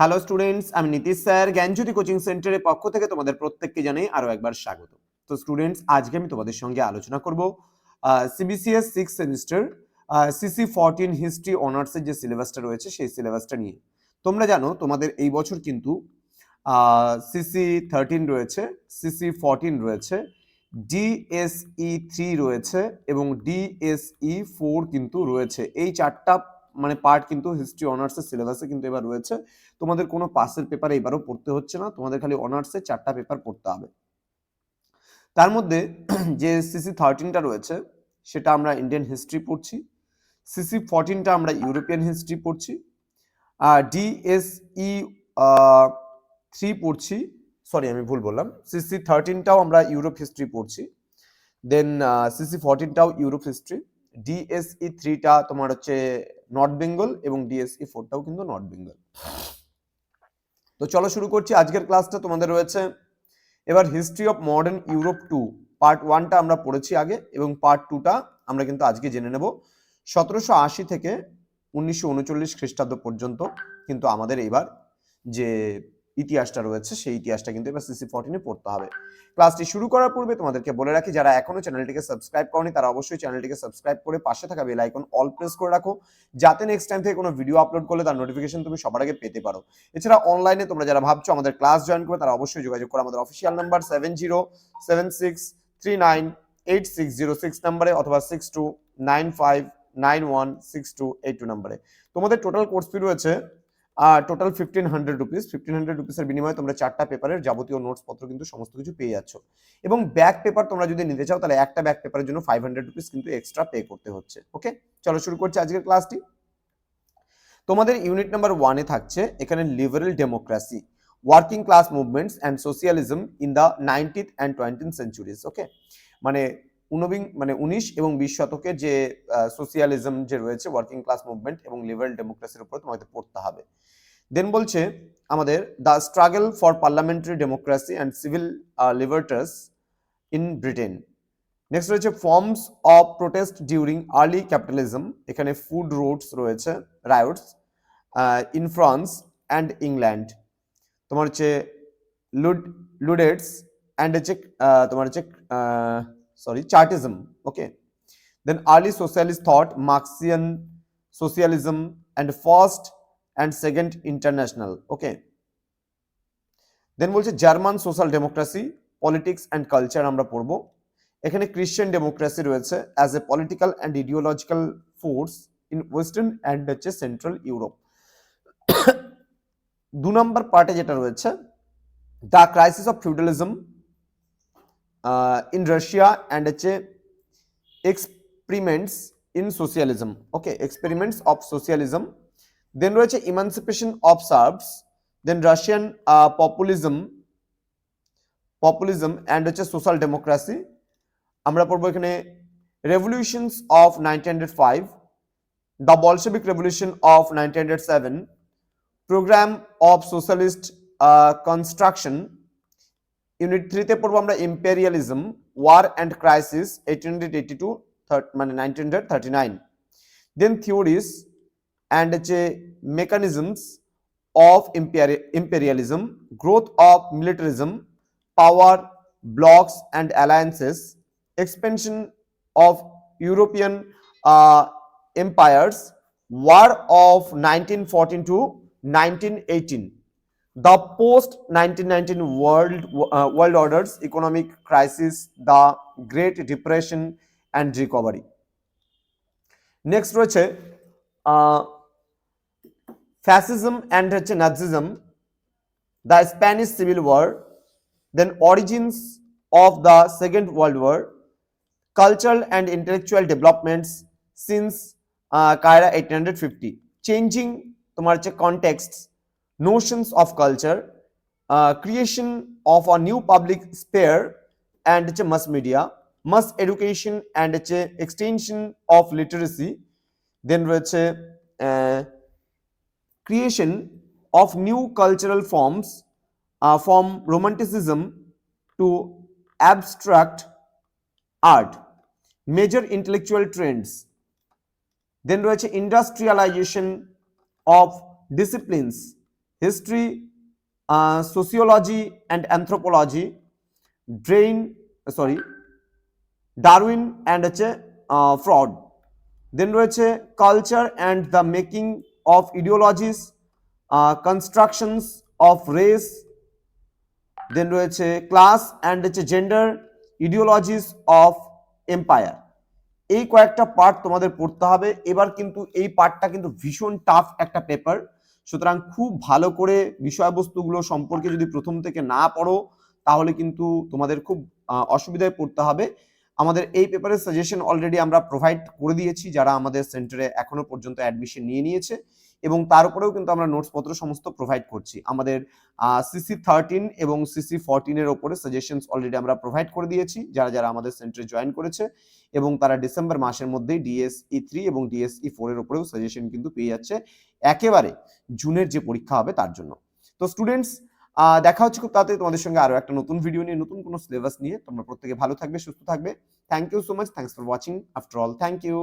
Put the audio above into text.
Hello students আমি Nitish sir Gyanjyoti coaching সেন্টারের পক্ষ থেকে তোমাদের প্রত্যেককে জানাই আরও একবার স্বাগত। তো স্টুডেন্টস আজকে আমি তোমাদের সঙ্গে আলোচনা করব CBCS six semester CC fourteen history অনার্সের যে সিলেবাসটা রয়েছে, সেই সিলেবাসটা নিয়ে। তোমরা জানো, তোমাদের এই বছর কিন্তু সিসি থার্টিন রয়েছে সিসি ফোরটিন রয়েছে ডিএসই থ্রি রয়েছে, এবং ডিএসই ফোর কিন্তু রয়েছে। এই চারটা মানে পার্ট কিন্তু হিস্ট্রি অনার্সের সিলেবাসে কিন্তু এবার রয়েছে। তোমাদের কোনো পাসের পেপার এবারও পড়তে হচ্ছে না, তোমাদের খালি অনার্সের চারটা পেপার পড়তে হবে। তার মধ্যে যে সিসি থার্টিনটা রয়েছে, সেটা আমরা ইন্ডিয়ান হিস্ট্রি পড়ছি। সিসি ফোরটিনটা আমরা ইউরোপিয়ান হিস্ট্রি পড়ছি। আর ডিএসই থ্রি পড়ছি। সরি আমি ভুল বললাম। সিসি থার্টিনটাও আমরা ইউরোপ হিস্ট্রি পড়ছি। দেন সিসি ফোরটিনটাও ইউরোপ হিস্ট্রি ডিএসই থ্রিটা তোমার হচ্ছে নর্থ বেঙ্গল এবং ডিএসই ফোরটাও কিন্তু নর্থ বেঙ্গল তো চলো শুরু করছি আজকের ক্লাসটা তোমাদের রয়েছে এবার history of modern Europe two part ওয়ানটা আমরা পড়েছি আগে এবং পার্ট টুটা আমরা কিন্তু আজকে জেনে নেব। সতেরোশো আশি থেকে উনিশশো উনচল্লিশ খ্রিস্টাব্দ পর্যন্ত কিন্তু আমাদের এবার যে ইতিহাসটা রয়েছে, সেই ইতিহাসটা কিন্তু এবার সিসি ফোরটিনে পড়তে হবে। ক্লাসটি শুরু করার পূর্বে তোমাদেরকে বলে রাখি, যারা এখনও চ্যানেলটিকে সাবস্ক্রাইব করনি, তারা অবশ্যই চ্যানেলটিকে সাবস্ক্রাইব করে পাশে থাকা বেল আইকন অল প্রেস করে রাখো, যাতে নেক্সট টাইম থেকে কোনো ভিডিও আপলোড করলে তার নোটিফিকেশন তুমি সবার আগে পেতে পারো। এছাড়া অনলাইনে তোমরা যারা ভাবছ আমাদের ক্লাস জয়েন করবে, তারা অবশ্যই যোগাযোগ করো আমাদের official number seven zero seven six three nine eight six zero six নাম্বারে অথবা six two nine five nine one six two eight two নাম্বারে তোমাদের টোটাল কোর্স ফি রয়েছে total fifteen hundred rupees fifteen hundred রুপিসের বিনিময়ে তোমরা চারটা পেপারের যাবতীয় নোটস পত্র কিন্তু সমস্ত কিছু পেয়ে যাচ্ছ। এবং ব্যাক পেপার তোমরা যদি নিতে চাও, তাহলে একটা ব্যাক পেপারের জন্য ফাইভ হান্ড্রেড রুপিস কিন্তু এক্সট্রা পে করতে হচ্ছে ওকে চলো শুরু করছি আজকের ক্লাসটি তোমাদের ইউনিট নাম্বার ওয়ানে থাকছে এখানে liberal democracy working class movements and socialism in the nineteenth and twentieth centuries okay মানে উনবিং মানে উনিশ এবং বিশ শতকের যে সোশিয়ালিজম যে রয়েছে ওয়ার্কিং ক্লাস মুভমেন্ট এবং লিবারেল ডেমোক্রেসির উপর তোমাকে পড়তে হবে। দেন বলছে আমাদের the struggle for parliamentary democracy and civil liberties in Britain next রয়েছে forms of protest during early capitalism এখানে ফুড রোডস রয়েছে riots in France and England তোমার হচ্ছে লুড লুডেটস অ্যান্ড হচ্ছে তোমার হচ্ছে sorry Chartism okay then early socialist thought Marxian socialism and first and second International okay then বলছে German social democracy politics and culture আমরা পড়ব। এখানে ক্রিশ্চিয়ান ডেমোক্রেসি রয়েছে as a political and ideological force in western and হচ্ছে central Europe দু নম্বর পার্টে যেটা রয়েছে the crisis of feudalism in Russia and হচ্ছে experiments in socialism okay experiments of socialism then রয়েছে emancipation of serfs then Russian populism populism and হচ্ছে social democracy আমরা পড়ব এখানে revolutions of nineteen hundred five the Bolshevik revolution of nineteen hundred seven programme of socialist construction unit থ্রিতে পড়ব আমরা imperialism war and crisis eighteen hundred eighty two মানে nineteen hundred thirty nine then theories and হচ্ছে mechanisms of imperialism, growth of militarism, power blocks and alliances, expansion of European uh, empires, war of 1914 to 1918, the post 1919 world uh, world orders, economic crisis, the Great Depression and recovery. Next রয়েছে fascism and হচ্ছে Nazism, the Spanish Civil War, then origins of the Second World War, cultural and intellectual developments since uh, Cairo 1850, changing তোমার হচ্ছে contexts, notions of culture, uh, creation of a new public sphere and mass media, mass education and extension of literacy, then uh, creation of new cultural forms uh, from romanticism to abstract art major intellectual trends then রয়েছে industrialization of disciplines history sociology and anthropology brain sorry Darwin and হচ্ছে Freud then রয়েছে culture and the making of ideologies constructions of race then রয়েছে class and হচ্ছে gender ideologies of empire এই কয়েকটা part তোমাদের পড়তে হবে। এবার কিন্তু এই পার্টটা কিন্তু ভীষণ টাফ একটা পেপার সুতরাং খুব ভালো করে বিষয়বস্তুগুলো সম্পর্কে যদি প্রথম থেকে না পড়ো, তাহলে কিন্তু তোমাদের খুব অসুবিধায় পড়তে হবে। আমাদের এই পেপারের সাজেশন অলরেডি আমরা প্রোভাইড করে দিয়েছি, যারা আমাদের সেন্টারে এখনও পর্যন্ত অ্যাডমিশন নিয়ে নিয়েছে। এবং তার উপরেও কিন্তু আমরা নোটসপত্র সমস্ত প্রোভাইড করছি। আমাদের সিসি থার্টিন এবং সিসি ফোরটিনের ওপরে সাজেশনস অলরেডি আমরা প্রোভাইড করে দিয়েছি, যারা যারা আমাদের সেন্টারে জয়েন করেছে এবং তারা ডিসেম্বর মাসের মধ্যেই ডিএসই থ্রি এবং ডিএসই ফোর এর ওপরেও সাজেশন কিন্তু পেয়ে যাচ্ছে। একেবারে জুনের যে পরীক্ষা হবে তার জন্য। তো স্টুডেন্টস দেখা হচ্ছে খুব তাড়াতাড়ি তোমাদের সঙ্গে আরও একটা নতুন ভিডিও নিয়ে, নতুন কোনো সিলেবাস নিয়ে। তোমরা প্রত্যেকে ভালো থাকবে, সুস্থ থাকবে। Thank you so much thanks for watching after all thank you